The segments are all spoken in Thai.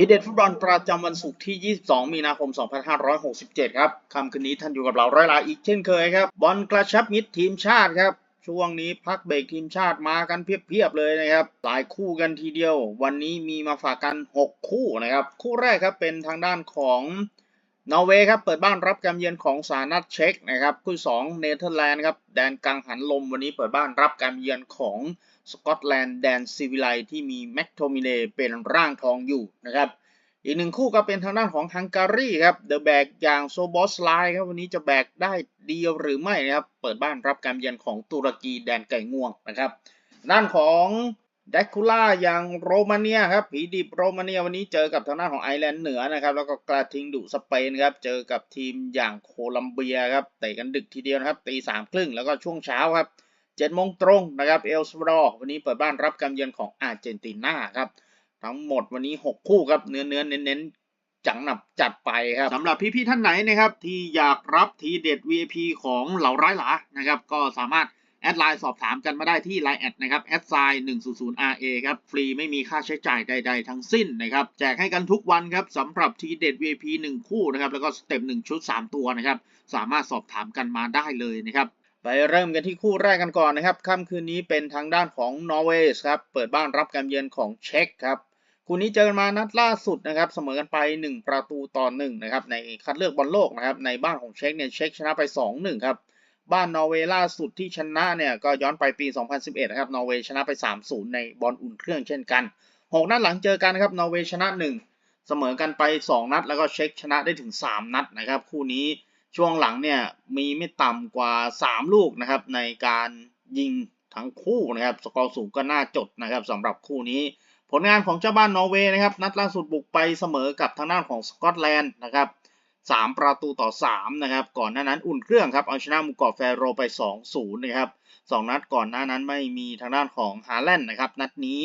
ทีเด็ดฟุตบอลประจำวันศุกร์ที่ 22 มีนาคม 2567 ครับคำคืนนี้ท่านอยู่กับเราร้อยลาอีกเช่นเคยครับ บอลกระชับมิตรทีมชาติครับ ช่วงนี้พักเบรกทีมชาติมากันเพียบๆเลยนะครับ หลายคู่กันทีเดียว วันนี้มีมาฝากกัน 6 คู่นะครับ คู่แรกครับเป็นทางด้านของนอร์เวย์ครับเปิดบ้านรับการเยือนของสานัทเช็กนะครับ คู่สองเนเธอร์แลนด์ครับแดนกังหันลมวันนี้เปิดบ้านรับการเยือนของ สกอตแลนด์แดนซิวิไลที่มีแม็กโทมิเนเป็นร่างทองอยู่นะครับอีกหนึ่งคู่ก็เป็นทางด้านของฮังการีครับเดอะแบกอย่างโซบอสไลครับวันนี้จะแบกได้ดีหรือไม่นะครับเปิดบ้านรับการเยือนของตุรกีแดนไก่ง่วงนะครับด้านของแดกคูล่าอย่างโรมาเนียครับผีดิบโรมาเนียวันนี้เจอกับทางด้านของไอร์แลนด์เหนือนะครับแล้วก็กระทิงดุสเปนครับเจอกับทีมอย่างโคลัมเบียครับเตะกันดึกทีเดียวนะครับตีสามครึ่งแล้วก็ช่วงเช้าครับ เจ็ดโมงตรงนะครับเอลซาวาดอร์วันนี้เปิดบ้านรับการเยือนของอาร์เจนตินาครับทั้งหมดวันนี้ 6 คู่ครับเนื้อเนื้อเน้นเน้นๆจังหนับจัดไปครับสำหรับพี่ๆท่านไหนนะครับที่อยากรับทีเด็ด VIP ของเหล่าร้ายหลานะครับก็สามารถแอดไลน์สอบถามกันมาได้ที่ Line แอดนะครับแอดไซน์100 RA ครับ ฟรีไม่มีค่าใช้จ่ายใด ๆ ทั้งสิ้นนะครับ แจกให้กันทุกวันครับสำหรับทีเด็ด VIP 1 คู่นะครับ แล้วก็สเต็ป1ชุด 3 ตัวนะครับ สามารถสอบถามกันมาได้เลยนะครับ ไปเริ่มกันที่คู่แรกกันก่อนนะครับค่ำคืนนี้เป็นทางด้านของนอร์เวย์ครับเปิดบ้านรับการเยือนของเช็กครับคู่นี้เจอกันมานัดล่าสุดนะครับเสมอกันไป 1 ประตูต่อ1นะครับในคัดเลือกบอลโลกนะครับในบ้านของเช็กเนี่ยเช็กชนะไป 2-1ครับบ้านนอร์เวย์ล่าสุดที่ชนะเนี่ยก็ย้อนไปปี 2011นะครับนอร์เวย์ชนะไป 3-0 ในบอลอุ่นเครื่องเช่นกัน 6 นัดหลังเจอกันครับนอร์เวย์ชนะ 1 เสมอกันไป 2 นัด แล้วก็เช็กชนะได้ถึง 3 นัดนะครับคู่นี้ ช่วงหลังเนี่ยมีไม่ต่ำกว่า 3 ลูกนะครับในการยิงทั้งคู่นะครับสกอร์สูงก็น่าจดนะครับสำหรับคู่นี้ ผลงานของเจ้าบ้านนอร์เวย์นะครับนัดล่าสุดบุกไปเสมอกับทางด้านของสกอตแลนด์นะครับ3 ประตูต่อ 3 นะครับ ก่อนหน้านั้นอุ่นเครื่องครับ เอาชนะมูกาะแฟโรไป 2-0 นะครับ 2 นัดก่อนหน้านั้นไม่มีทางด้านของฮาแลนด์นะครับ นัดนี้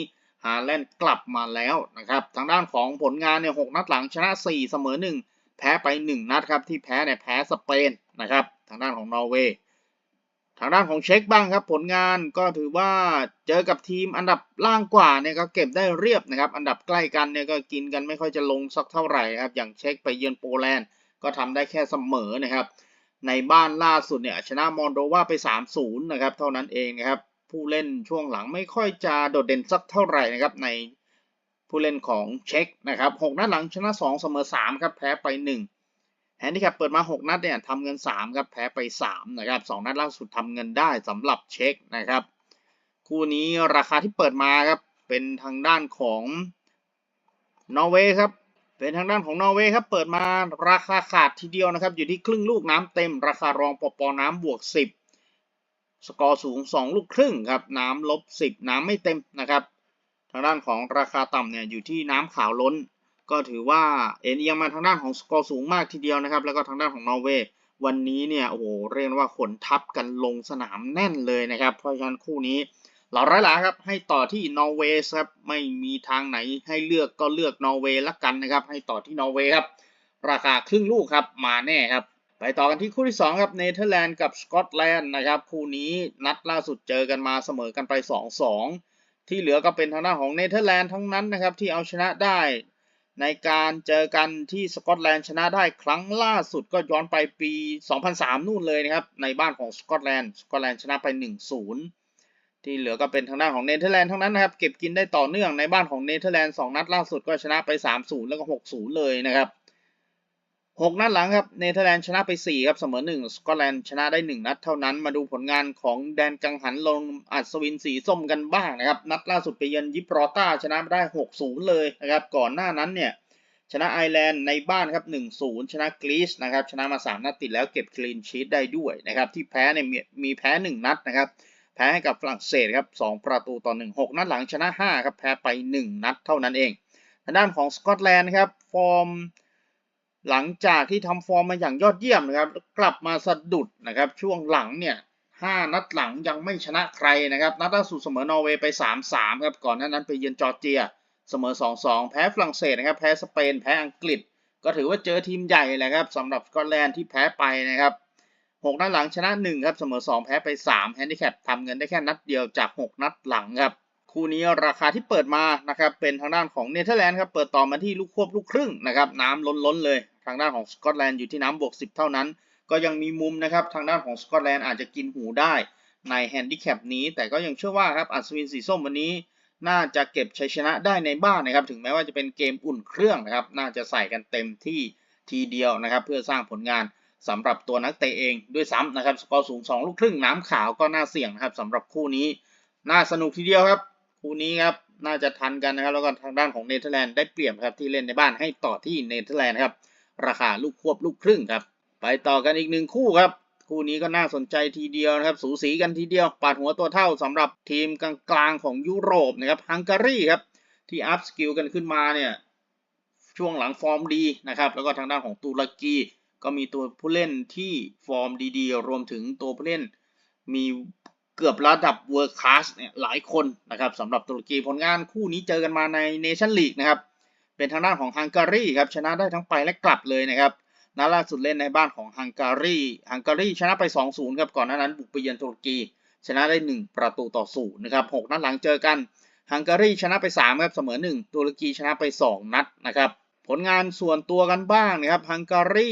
ฮาแลนด์กลับมาแล้วนะครับ ทางด้านของผลงานเนี่ย6นัดหลังชนะ 4 เสมอ 1 แพ้ไป 1 นัดครับที่แพ้เนี่ยแพ้สเปนนะครับทางด้านของนอร์เวย์ทางด้านของเช็คบ้างครับผลงานก็ถือว่าเจอกับทีมอันดับล่างกว่าเนี่ยก็เก็บได้เรียบนะครับ อันดับใกล้กันเนี่ยก็กินกันไม่ค่อยจะลงสักเท่าไหร่ครับอย่างเช็คไปเยือนโปแลนด์ก็ทำได้แค่เสมอนะครับ ในบ้านล่าสุดเนี่ยชนะมอนโดวาไป 3-0 นะครับ เท่านั้นเองนะครับผู้เล่นช่วงหลังไม่ค่อยจะโดดเด่นสักเท่าไหร่นะครับใน ผู้เล่นของเช็คนะครับ6นัดหลังชนะ 2 เสมอ 3 ครับ แพ้ไป 1 แฮนดิแคปเปิดมา 6 นัดเนี่ยทำเงิน 3 ครับ แพ้ไป 3 นะครับ 2 นัดล่าสุดทำเงินได้สำหรับเช็คนะครับ คู่นี้ราคาที่เปิดมาครับ เป็นทางด้านของนอร์เวย์ครับ เป็นทางด้านของนอร์เวย์ครับ เปิดมาราคาขาดทีเดียวนะครับ อยู่ที่ครึ่งลูกน้ำเต็ม ราคารองปอปอน้ำบวก 10 สกอร์สูง 2 ลูกครึ่งครับ น้ำลบ 10 น้ำไม่เต็มนะครับ ทางด้านของราคาต่ำเนี่ยอยู่ที่น้ำขาวล้น ก็ถือว่าเอ็นเอียงมาทางด้านของสกอร์สูงมากทีเดียวนะครับ แล้วก็ทางด้านของนอร์เวย์วันนี้เนี่ยโอ้โหเรียกว่าขนทับกันลงสนามแน่นเลยนะครับ เพราะฉะนั้นคู่นี้เราร้หลาครับให้ต่อที่นอร์เวย์ครับไม่มีทางไหนให้เลือกก็เลือกนอร์เวย์ละกันนะครับ ให้ต่อที่นอร์เวย์ครับราคาครึ่งลูกครับมาแน่ครับไปต่อกันที่คู่ที่ 2 ครับเนเธอร์แลนด์กับสกอตแลนด์นะครับคู่นี้นัดล่าสุดเจอกันมาเสมอกันไป 2-2 ที่เหลือก็เป็นทางด้านของเนเธอร์แลนด์ทั้งนั้นนะครับที่เอาชนะได้ ในการเจอกันที่สกอตแลนด์ชนะได้ครั้งล่าสุดก็ย้อนไปปี 2003 นู่นเลยนะครับในบ้านของสกอตแลนด์สกอตแลนด์ชนะไป 1-0 ที่เหลือก็เป็นทางด้านของเนเธอร์แลนด์ทั้งนั้นนะครับเก็บกินได้ต่อเนื่องในบ้านของเนเธอร์แลนด์2นัดล่าสุดก็ชนะไป 3-0 แล้วก็ 6-0 เลยนะครับ 6 นัดหลังครับ เนเธอร์แลนด์ชนะไป 4 ครับ เสมอ 1 สกอตแลนด์ชนะได้ 1 นัดเท่านั้น มาดูผลงานของแดนกังหันลงอัศวินสีส้มกันบ้างนะครับ นัดล่าสุดไปเยือนยิปรอต้าชนะได้ 6-0 เลยนะครับ ก่อนหน้านั้นเนี่ย ชนะไอร์แลนด์ในบ้านครับ 1-0 ชนะกรีซนะครับ ชนะมา 3 นัดติดแล้วเก็บคลีนชีตได้ด้วยนะครับ ที่แพ้เนี่ยมีมีแพ้ 1 นัดนะครับ แพ้ให้กับฝรั่งเศสครับ 2 ประตูต่อ 1 6 นัดหลังชนะ 5 ครับ แพ้ไป 1 นัดเท่านั้นเอง ทางด้านของสกอตแลนด์ครับ ฟอร์ม หลังจากที่ทำฟอร์มมาอย่างยอดเยี่ยมนะครับ กลับมาสะดุดนะครับ ช่วงหลังเนี่ย5นัดหลังยังไม่ชนะใครนะครับ นัดล่าสุดเสมอนอร์เวย์ไป 3-3 ครับ ก่อนหน้านั้นไปเยือนจอร์เจีย เสมอ 2-2 แพ้ฝรั่งเศสนะครับ แพ้สเปน แพ้อังกฤษ ก็ถือว่าเจอทีมใหญ่แหละครับสำหรับสกอตแลนด์ที่แพ้ไปนะครับ6นัดหลังชนะ 1 ครับ เสมอ 2 แพ้ไป 3 แฮนดิแคปทำเงินได้แค่นัดเดียวจาก 6 นัดหลังครับ คู่นี้ราคาที่เปิดมานะครับเป็นทางด้านของเนเธอร์แลนด์ครับ เปิดต่อมาที่ลูกควบลูกครึ่งนะครับน้ำล้นๆเลย ทางด้านของสกอตแลนด์อยู่ที่น้ำบวก 10 เท่านั้น ก็ยังมีมุมนะครับทางด้านของสกอตแลนด์อาจจะกินหูได้ในแฮนดิแคปนี้แต่ก็ยังเชื่อว่าครับอัศวินสีส้มวันนี้น่าจะเก็บชัยชนะได้ในบ้านนะครับ ถึงแม้ว่าจะเป็นเกมอุ่นเครื่องนะครับ น่าจะใส่กันเต็มที่ทีเดียวนะครับ เพื่อสร้างผลงานสำหรับตัวนักเตะเองด้วยซ้ำนะครับ สกอร์สูง 2 ลูกครึ่งน้ำขาวก็น่าเสี่ยงนะครับสำหรับคู่นี้ น่าสนุกทีเดียวครับ คู่นี้ครับน่าจะทันกันนะครับ แล้วก็ทางด้านของเนเธอร์แลนด์ได้เปรียบครับที่เล่นในบ้านให้ต่อที่เนเธอร์แลนด์ครับ ราคาลูกควบลูกครึ่งครับ ไปต่อกันอีกหนึ่งคู่ครับ คู่นี้ก็น่าสนใจทีเดียวนะครับ สูสีกันทีเดียวปาดหัวตัวเท่าสำหรับทีมกลางๆของยุโรปนะครับฮังการีครับที่อัพสกิลกันขึ้นมาเนี่ยช่วงหลังฟอร์มดีนะครับ แล้วก็ทางด้านของตุรกีก็มีตัวผู้เล่นที่ฟอร์มดีๆ รวมถึงตัวผู้เล่น มีเกือบระดับเวิร์คคลาสเนี่ยหลายคนนะครับสำหรับตุรกีผลงานคู่นี้เจอกันมาในเนชั่นลีกนะครับ เป็นทางด้านของฮังการีครับชนะได้ทั้งไปและกลับเลยนะครับนัดล่าสุดเล่นในบ้านของฮังการีฮังการีชนะไป 2-0 ครับก่อนหน้านั้นบุกไปเยือนตุรกี ชนะได้ 1 ประตูต่อศูนย์นะครับ6นัดหลังเจอกันฮังการีชนะไป3ครับเสมอ 1 ตุรกีชนะไป 2 นัดนะครับผลงานส่วนตัวกันบ้างนะครับฮังการี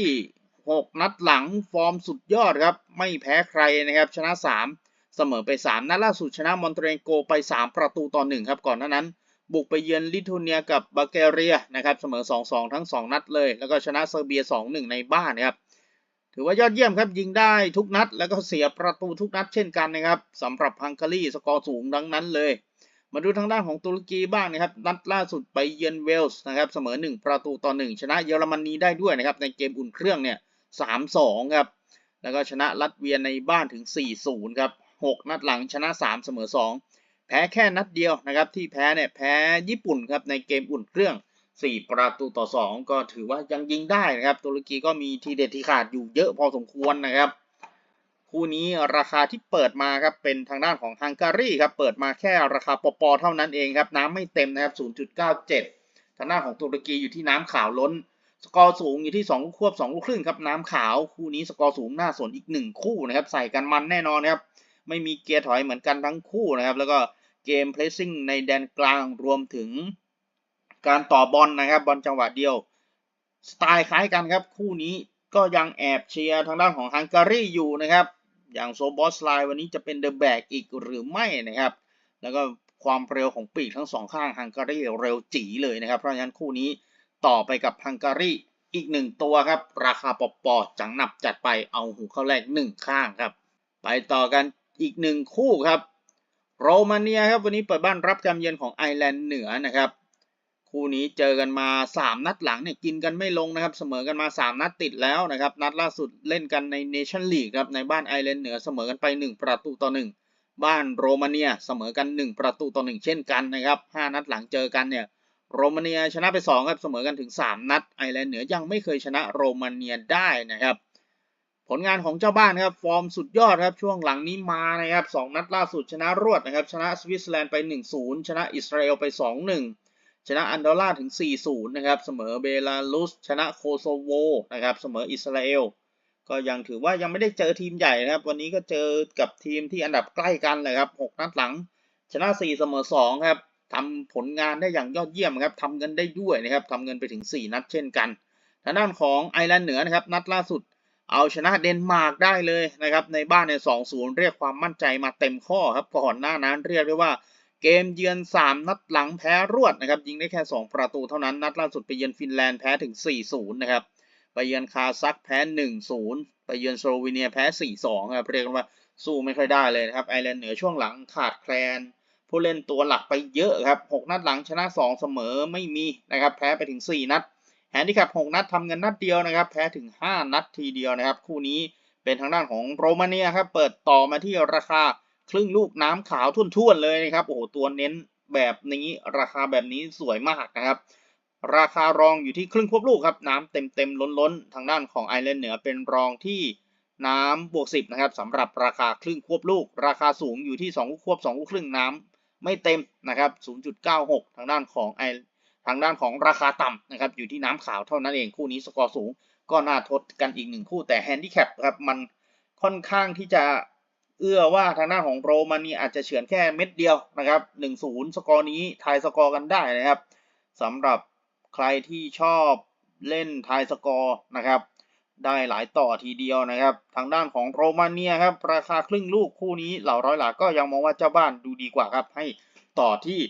6 นัดหลังฟอร์มสุดยอดครับไม่แพ้ใครนะครับชนะ 3 เสมอไป 3 นัดล่าสุดชนะมอนเตเรโกไป 3 ประตูต่อ1ครับก่อนหน้านั้น บุกไปเยือนลิทัวเนียกับบัลแกเรียนะครับเสมอ 2-2 ทั้ง 2 นัดเลย แล้วก็ชนะเซอร์เบีย 2-1 ในบ้านนะครับถือว่ายอดเยี่ยมครับยิงได้ทุกนัด แล้วก็เสียประตูทุกนัดเช่นกันนะครับสำหรับฮังการีสกอร์สูงทั้งนั้นเลย มาดูทางด้านของตุรกีบ้างนะครับ นัดล่าสุดไปเยือนเวลส์นะครับเสมอ 1 ประตูต่อ 1 ชนะเยอรมนีได้ด้วยนะครับในเกมอุ่นเครื่องเนี่ย3-2ครับแล้วก็ชนะลัตเวียในบ้านถึง 4-0 ครับ 6 นัดหลังชนะ 3 เสมอ 2 แพ้แค่นัดเดียวนะครับ ที่แพ้เนี่ยแพ้ญี่ปุ่นครับในเกมอุ่นเครื่อง 4 ประตูต่อ 2 ก็ถือว่ายังยิงได้นะครับ ตุรกีก็มีทีเด็ดที่ขาดอยู่เยอะพอสมควรนะครับ คู่นี้ราคาที่เปิดมาครับเป็นทางด้านของฮังการีครับเปิดมาแค่ราคาปปเท่านั้นเองครับน้ำไม่เต็มนะครับ 0.97 ทางด้านของตุรกีอยู่ที่น้ำขาวล้นสกอร์สูงอยู่ที่2ลูกควบ2ลูกครึ่งครับน้ำขาวคู่นี้สกอร์สูงน่าสนอีก 1 คู่นะครับใส่กันมันแน่นอนครับ ไม่มีเกียร์ถอยเหมือนกันทั้งคู่นะครับ แล้วก็เกมเพลสซิ่งในแดนกลางรวมถึงการต่อบอลนะครับบอลจังหวะเดียว สไตล์คล้ายกันครับคู่นี้ก็ยังแอบเชียร์ทางด้านของฮังการีอยู่นะครับ อย่างโซบอสไลวันนี้จะเป็นเดอะแบกอีกหรือไม่นะครับ แล้วก็ความเร็วของปีกทั้งสองข้างฮังการีเร็วจีเลยนะครับ เพราะฉะนั้นคู่นี้ต่อไปกับฮังการีอีกหนึ่งตัวครับ ราคาปอปอจังหนับจัดไปเอาหูเข้าแรกหนึ่งข้างครับ ไปต่อกัน อีกหนึ่งคู่ครับโรมาเนียครับวันนี้เปิดบ้านรับการเยือนของไอร์แลนด์เหนือนะครับ คู่นี้เจอกันมา 3 นัดหลังเนี่ยกินกันไม่ลงนะครับ เสมอกันมา 3 นัดติดแล้วนะครับ นัดล่าสุดเล่นกันในเนชั่นลีกครับในบ้านไอร์แลนด์เหนือเสมอกันไป 1 ประตูต่อ 1 บ้านโรมาเนียเสมอกัน 1 ประตูต่อ 1 เช่นกันนะครับ 5 นัดหลังเจอกันเนี่ยโรมาเนียชนะไป2ครับเสมอกันถึง 3 นัดไอร์แลนด์เหนือยังไม่เคยชนะโรมาเนียได้นะครับ ลงานของเจ้าบ้านครับ ฟอร์มสุดยอดครับ ช่วงหลังนี้มานะครับสองนัดล่าสุดชนะรวดนะครับ ชนะสวิตเซอร์แลนด์ไป 1-0 ชนะอิสราเอลไป 2-1 ชนะอันดอร่าถึง 4-0 นะครับ เสมอเบลารุส ชนะโคโซโวนะครับ เสมออิสราเอล ก็ยังถือว่ายังไม่ได้เจอทีมใหญ่นะครับ วันนี้ก็เจอกับทีมที่อันดับใกล้กันเลยครับ 6 นัดหลัง ชนะ 4 เสมอ 2 ครับทำผลงานได้อย่างยอดเยี่ยมครับทำเงินได้ด้วยนะครับทำเงินไปถึง 4 นัดเช่นกันทางด้านของไอร์แลนด์เหนือนะครับ นัดล่าสุด เอาชนะเดนมาร์กได้เลยนะครับในบ้านใน2-0 เรียกความมั่นใจมาเต็มข้อครับก่อนหน้านั้นเรียกได้ว่าเกมเยือน 3 นัดหลังแพ้รวดนะครับยิงได้แค่ 2 ประตูเท่านั้น นัดล่าสุดไปเยือนฟินแลนด์แพ้ถึง 4-0 นะครับไปเยือนคาซักแพ้ 1-0 ไปเยือนสโลวีเนียแพ้ 4-2 ครับเรียกว่าสู้ไม่ค่อยได้เลยนะครับไอร์แลนด์เหนือช่วงหลังขาดแคลน ผู้เล่นตัวหลักไปเยอะครับ 6 นัดหลังชนะ 2 เสมอไม่มีนะครับแพ้ไปถึง 4 นัด แฮนดิแคป6นัดทำเงินนัดเดียวนะครับ แพ้ถึง 5 นัดทีเดียวนะครับ คู่นี้เป็นทางด้านของโรมาเนียครับ เปิดต่อมาที่ราคาครึ่งลูกน้ำขาวทุ่นๆเลยนะครับ โอ้โห ตัวเน้นแบบนี้ราคาแบบนี้สวยมากนะครับ ราคารองอยู่ที่ครึ่งควบลูกครับ น้ำเต็มๆล้นๆ ทางด้านของไอร์แลนด์เหนือเป็นรองที่น้ำบวก10นะครับสำหรับราคาครึ่งควบลูก ราคาสูงอยู่ที่2ลูกควบ2ลูกครึ่งน้ำไม่เต็มนะครับ 0.96 ทางด้านของไอ ทางด้านของราคาต่ำนะครับอยู่ที่น้ำขาวเท่านั้นเองคู่นี้สกอร์สูง ก็น่าทดกันอีกหนึ่งคู่แต่แฮนดิแคปครับมันค่อนข้างที่จะเอื้อว่าทางด้านของโรมาเนียอาจจะเฉือนแค่เม็ดเดียวนะครับ1-0สกอร์นี้ทายสกอร์กันได้นะครับสำหรับใครที่ชอบเล่นทายสกอร์นะครับ ได้หลายต่อทีเดียวนะครับ ทางด้านของโรมาเนียครับ ราคาครึ่งลูกคู่นี้เหล่าร้อยหลาก็ยังมองว่าเจ้าบ้านดูดีกว่าครับ ให้ต่อที่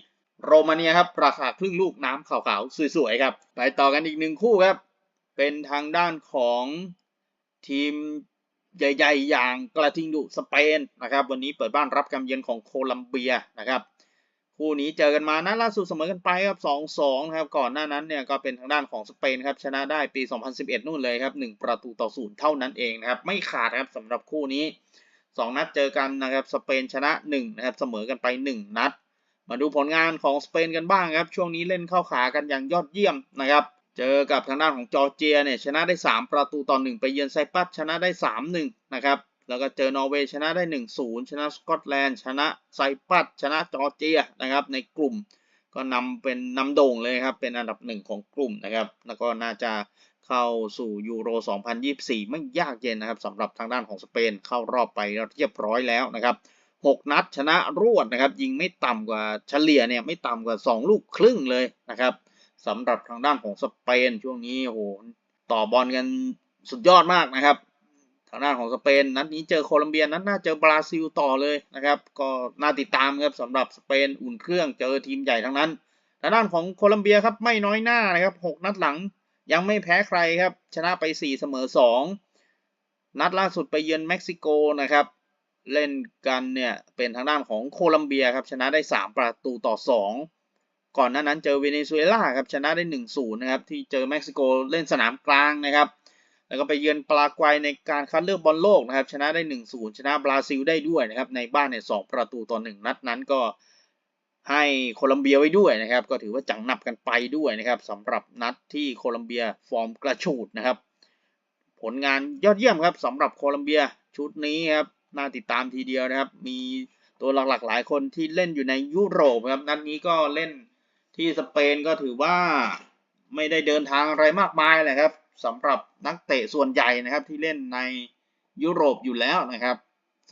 โรมาเนียครับ ราคาครึ่งลูกน้ำขาวๆ สวยๆครับ ไปต่อกันอีกหนึ่งคู่ครับ เป็นทางด้านของทีมใหญ่ ๆ อย่างกระทิงดุสเปนนะครับ วันนี้เปิดบ้านรับการเยือนของโคลัมเบียนะครับ คู่นี้เจอกันมานะล่าสุดเสมอกันไปครับ 2-2นะครับ ก่อนหน้านั้นเนี่ยก็เป็นทางด้านของสเปนครับ ชนะได้ปี 2011 นู่นเลยครับ 1 ประตูต่อศูนย์เท่านั้นเองนะครับ ไม่ขาดครับสำหรับคู่นี้ 2 นัดเจอกันนะครับ สเปนชนะ 1 นะครับ เสมอกันไป 1 นัด มาดูผลงานของสเปนกันบ้างครับ ช่วงนี้เล่นเข้าขากันอย่างยอดเยี่ยมนะครับเจอกับทางด้านของจอร์เจียเนี่ยชนะได้ 3 ประตูต่อ 1 ไปเยือนไซปรัสชนะได้ 3-1 นะครับ แล้วก็เจอนอร์เวย์ชนะได้ 1-0 ชนะสกอตแลนด์ ชนะไซปรัสชนะจอร์เจียนะครับในกลุ่มก็นำเป็นนำโด่งเลยครับ เป็นอันดับหนึ่งของกลุ่มนะครับ แล้วก็น่าจะเข้าสู่ยูโร 2024 ไม่ยากเย็นนะครับสำหรับทางด้านของสเปนเข้ารอบไปเรียบร้อยแล้วนะครับ 6 นัดชนะรวดนะครับ ยิงไม่ต่ำกว่าเฉลี่ยเนี่ยไม่ต่ำกว่า 2 ลูกครึ่งเลยนะครับสำหรับทางด้านของสเปนช่วงนี้โอ้โหต่อบอลกันสุดยอดมากนะครับ ทางด้านของสเปนนัดนี้เจอโคลัมเบียนัดหน้าเจอบราซิลต่อเลยนะครับ ก็น่าติดตามครับสำหรับสเปนอุ่นเครื่องเจอทีมใหญ่ทั้งนั้นทางด้านของโคลัมเบียครับไม่น้อยหน้านะครับ 6 นัดหลังยังไม่แพ้ใครครับ ชนะไป 4 เสมอ 2 นัดล่าสุดไปเยือนเม็กซิโกนะครับ เล่นกันเนี่ยเป็นทางด้านของโคลัมเบียครับชนะได้ 3 ประตูต่อ 2 ก่อนหน้านั้นเจอเวเนซุเอลาครับชนะได้ 1-0 นะครับที่เจอเม็กซิโกเล่นสนามกลางนะครับ แล้วก็ไปเยือนปารากวัยในการคัดเลือกบอลโลกนะครับชนะได้ 1-0 ชนะบราซิลได้ด้วยนะครับในบ้านเนี่ย2ประตูต่อ 1 นัดนั้นก็ให้โคลัมเบียไว้ด้วยนะครับ ก็ถือว่าจังหนับกันไปด้วยนะครับสำหรับนัดที่โคลัมเบียฟอร์มกระฉูดนะครับ ผลงานยอดเยี่ยมครับสำหรับโคลัมเบียชุดนี้ครับ น่าติดตามทีเดียวนะครับ มีตัวหลักๆหลายคนที่เล่นอยู่ในยุโรปครับนัดนนี้ก็เล่นที่สเปนก็ถือว่าไม่ได้เดินทางอะไรมากมายเลยครับสำหรับนักเตะส่วนใหญ่นะครับที่เล่นในยุโรปอยู่แล้วนะครับ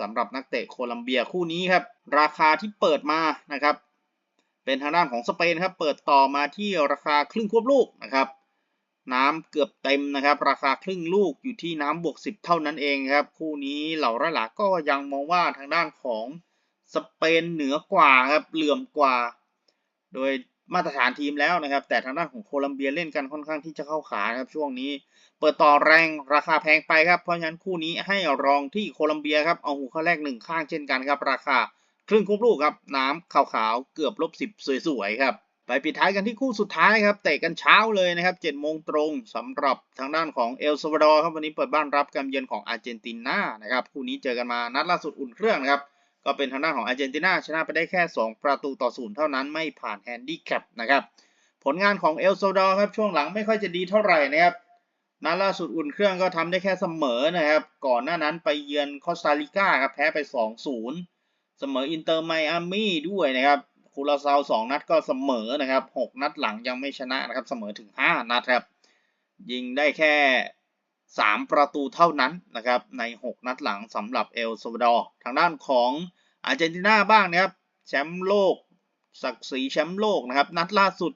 สำหรับนักเตะโคลัมเบียคู่นี้ครับ ราคาที่เปิดมานะครับ เป็นทางด้านของสเปนครับ เปิดต่อมาที่ราคาครึ่งควบลูกนะครับ น้ำเกือบเต็มนะครับ ราคาครึ่งลูกอยู่ที่น้ำบวก 10 เท่านั้นเองครับ คู่นี้เหล่าระหลาก็ยังมองว่าทางด้านของสเปนเหนือกว่าครับเหลื่อมกว่า โดยมาตรฐานทีมแล้วนะครับ แต่ทางด้านของโคลัมเบียเล่นกันค่อนข้างที่จะเข้าขานะครับช่วงนี้ เปิดต่อแรงราคาแพงไปครับเพราะฉะนั้นคู่นี้ให้รองที่โคลัมเบียครับเอาหูเข้าแรกหนึ่งข้างเช่นกันครับ ราคาครึ่งควบลูกครับน้ำขาวๆเกือบลบสิบสวยๆครับ ไปปิดท้ายกันที่คู่สุดท้ายครับเตะกันเช้าเลยนะครับ7โมงตรงสำหรับทางด้านของเอลซาวาดอร์ครับวันนี้เปิดบ้านรับการเยือนของอาร์เจนตินานะครับคู่นี้เจอกันมานัดล่าสุดอุ่นเครื่องนะครับก็เป็นทางด้านของอาร์เจนตินาชนะไปได้แค่ 2 ประตูต่อศูนย์เท่านั้นไม่ผ่านแฮนดี้แคปนะครับผลงานของเอลซาวาดอร์ครับช่วงหลังไม่ค่อยจะดีเท่าไหร่นะครับนัดล่าสุดอุ่นเครื่องก็ทำได้แค่เสมอนะครับก่อนหน้านั้นไปเยือนคอสตาริกาครับแพ้ไป 2-0 เสมออินเตอร์ไมอามี่ด้วยนะครับ คูราซาวสองนัดก็เสมอนะครับหกนัดหลังยังไม่ชนะนะครับเสมอถึงห้านัดครับยิงได้แค่สามประตูเท่านั้นนะครับในหกนัดหลังสำหรับเอลซาวาดอร์ทางด้านของอาร์เจนตินาบ้างนะครับแชมป์โลกศักดิ์ศรีแชมป์โลกนะครับนัดล่าสุด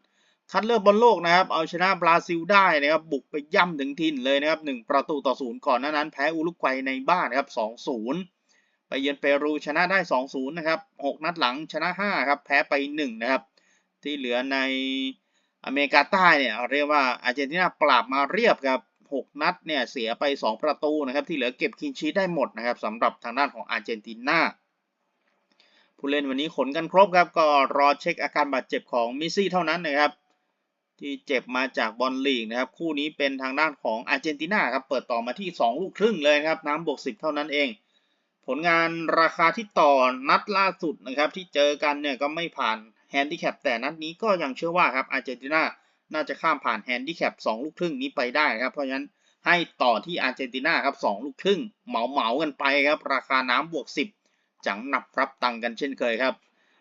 คัดเลือกบอลโลกนะครับ เอาชนะบราซิลได้นะครับ บุกไปย่ำถึงทินเลยนะครับหนึ่งประตูต่อศูนย์ก่อนหน้านั้นแพ้อุรุกวัยในบ้านนะครับสองศูนย์ เยือนเปรูชนะได้ 2-0 นะครับ 6 นัดหลังชนะ 5 ครับ แพ้ไป 1 นะครับ ที่เหลือในอเมริกาใต้เนี่ยเรียกว่าอาร์เจนตินาปราบมาเรียบครับ 6 นัดเนี่ยเสียไป 2 ประตูนะครับ ที่เหลือเก็บคินชีได้หมดนะครับสำหรับทางด้านของอาร์เจนตินาผู้เล่นวันนี้ขนกันครบครับ ก็รอเช็คอาการบาดเจ็บของมิซี่เท่านั้นนะครับ ที่เจ็บมาจากบอลลีกนะครับ คู่นี้เป็นทางด้านของอาร์เจนตินาครับ เปิดต่อมาที่ 2 ลูกครึ่งเลยครับ น้ำบวก 10 เท่านั้นเอง ผลงานราคาที่ต่อนัดล่าสุดนะครับ ที่เจอกันเนี่ยก็ไม่ผ่านแฮนดิแคปแต่นัดนี้ก็ยังเชื่อว่าครับอาร์เจนตินาน่าจะข้ามผ่านแฮนดิแคป2ลูกครึ่งนี้ไปได้ครับ เพราะฉะนั้นให้ต่อที่อาร์เจนตินาครับ2ลูกครึ่งเหมาเหมากันไปครับ ราคาน้ำบวก 10 จังหนับรับตังกันเช่นเคยครับ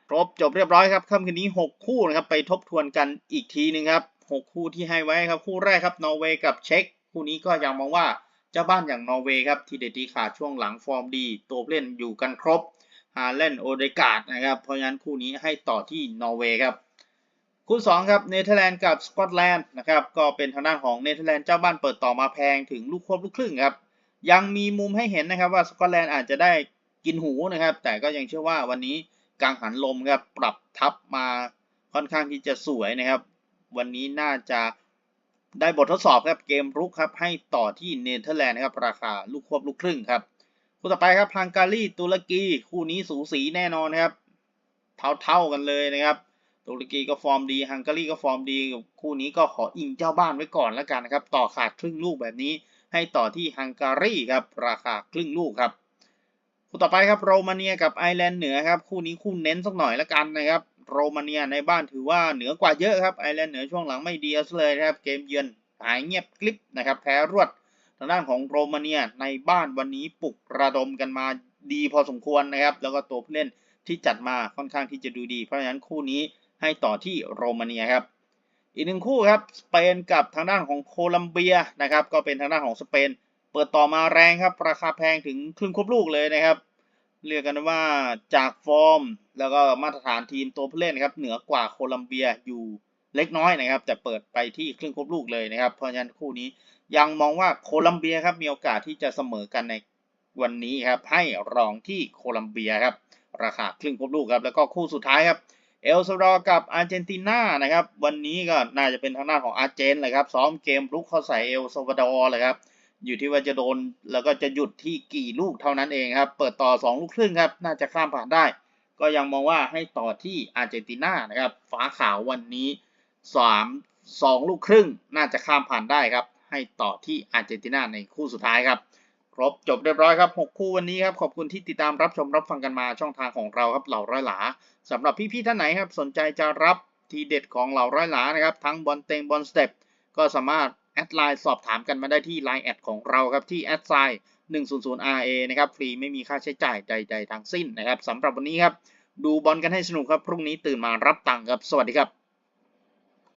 ครบจบเรียบร้อยครับค่ำคืนนี้ 6 คู่นะครับไปทบทวนกันอีกทีหนึงครับ 6 คู่ที่ให้ไว้ครับคู่แรกครับนอร์เวย์กับเช็กคู่นี้ก็ยังมองว่า เจ้าบ้านอย่างนอร์เวย์ครับที่เด็ดที่ขาดช่วงหลังฟอร์มดี ตัวเล่นอยู่กันครบฮาเลนโอเดกาดนะครับ เพราะฉะนั้นคู่นี้ให้ต่อที่นอร์เวย์ครับคู่2ครับเนเธอร์แลนด์กับสกอตแลนด์นะครับก็เป็นทางด้านของเนเธอร์แลนด์เจ้าบ้านเปิดต่อมาแพงถึงลูกควบลูกครึ่งครับยังมีมุมให้เห็นนะครับว่าสกอตแลนด์อาจจะได้กินหูนะครับแต่ก็ยังเชื่อว่าวันนี้กังหันลมครับปรับทับมาค่อนข้างที่จะสวยนะครับ วันนี้น่าจะ ได้บททดสอบครับเกมรุกครับให้ต่อที่เนเธอร์แลนด์นะครับราคาลูกควบลูกครึ่งครับคู่ต่อไปครับฮังการีตุรกีคู่นี้สูสีแน่นอนครับ เท่าๆกันเลยนะครับ ตุรกีก็ฟอร์มดีฮังการีก็ฟอร์มดีคู่นี้ก็ขออิงเจ้าบ้านไว้ก่อนแล้วกันนะครับต่อขาดครึ่งลูกแบบนี้ให้ต่อที่ฮังการีครับราคาครึ่งลูกครับคู่ต่อไปครับโรมาเนียกับไอร์แลนด์เหนือครับคู่นี้คู่เน้นสักหน่อยแล้วกันนะครับ โรมาเนียในบ้านถือว่าเหนือกว่าเยอะครับไอร์แลนด์เหนือช่วงหลังไม่ดีเอาซะเลยนะครับเกมเยือนหายเงียบกลิบนะครับแพ้รวดทางด้านของโรมาเนียในบ้านวันนี้ปลุกระดมกันมาดีพอสมควรนะครับ แล้วก็ตัวผู้เล่นที่จัดมาค่อนข้างที่จะดูดี เพราะฉะนั้นคู่นี้ให้ต่อที่โรมาเนียครับ อีกหนึ่งคู่ครับสเปนกับทางด้านของโคลัมเบียนะครับ ก็เป็นทางด้านของสเปน เปิดต่อมาแรงครับ ราคาแพงถึงครึ่งครบลูกเลยนะครับ เรียกกันว่าจากฟอร์ม แล้วก็มาตรฐานทีมตัวผู้เล่นนะครับเหนือกว่าโคลัมเบียอยู่เล็กน้อยนะครับ แต่เปิดไปที่ครึ่งครบลูกเลยนะครับ เพราะฉะนั้นคู่นี้ยังมองว่าโคลัมเบียครับมีโอกาสที่จะเสมอกันในวันนี้ครับให้รองที่โคลัมเบียครับราคาครึ่งครบลูกครับแล้วก็คู่สุดท้ายครับเอลซาดอร์กับอาร์เจนตินานะครับวันนี้ก็น่าจะเป็นทางด้านของอาร์เจนเลยครับซ้อมเกมลุกเข้าใส่เอลซาวาดอร์เลยครับ อยู่ที่ว่าจะโดนแล้วก็จะหยุดที่กี่ลูกเท่านั้นเองครับ เปิดต่อ 2 ลูกครึ่งครับ น่าจะข้ามผ่านได้ ก็ยังมองว่าให้ต่อที่อาร์เจนตินานะครับ ฟ้าขาววันนี้ 3 2 ลูกครึ่ง น่าจะข้ามผ่านได้ครับ ให้ต่อที่อาร์เจนตินาในคู่สุดท้ายครับ ครบจบเรียบร้อยครับ 6 คู่วันนี้ครับ ขอบคุณที่ติดตามรับชมรับฟังกันมาช่องทางของเราครับเหล่าร้อยหลาสำหรับพี่ๆท่านไหนครับ สนใจจะรับทีเด็ดของเหล่าร้อยหลานะครับ ทั้งบอลเต็งบอลสเต็ปก็สามารถ แอดไลน์สอบถามกันมาได้ที่ Line แอดของเราครับที่แอดไซน์100 RA นะครับฟรีไม่มีค่าใช้จ่ายใดๆทั้งสิ้นนะครับสำหรับวันนี้ครับดูบอลกันให้สนุกครับ พรุ่งนี้ตื่นมารับตังค์ครับ สวัสดีครับ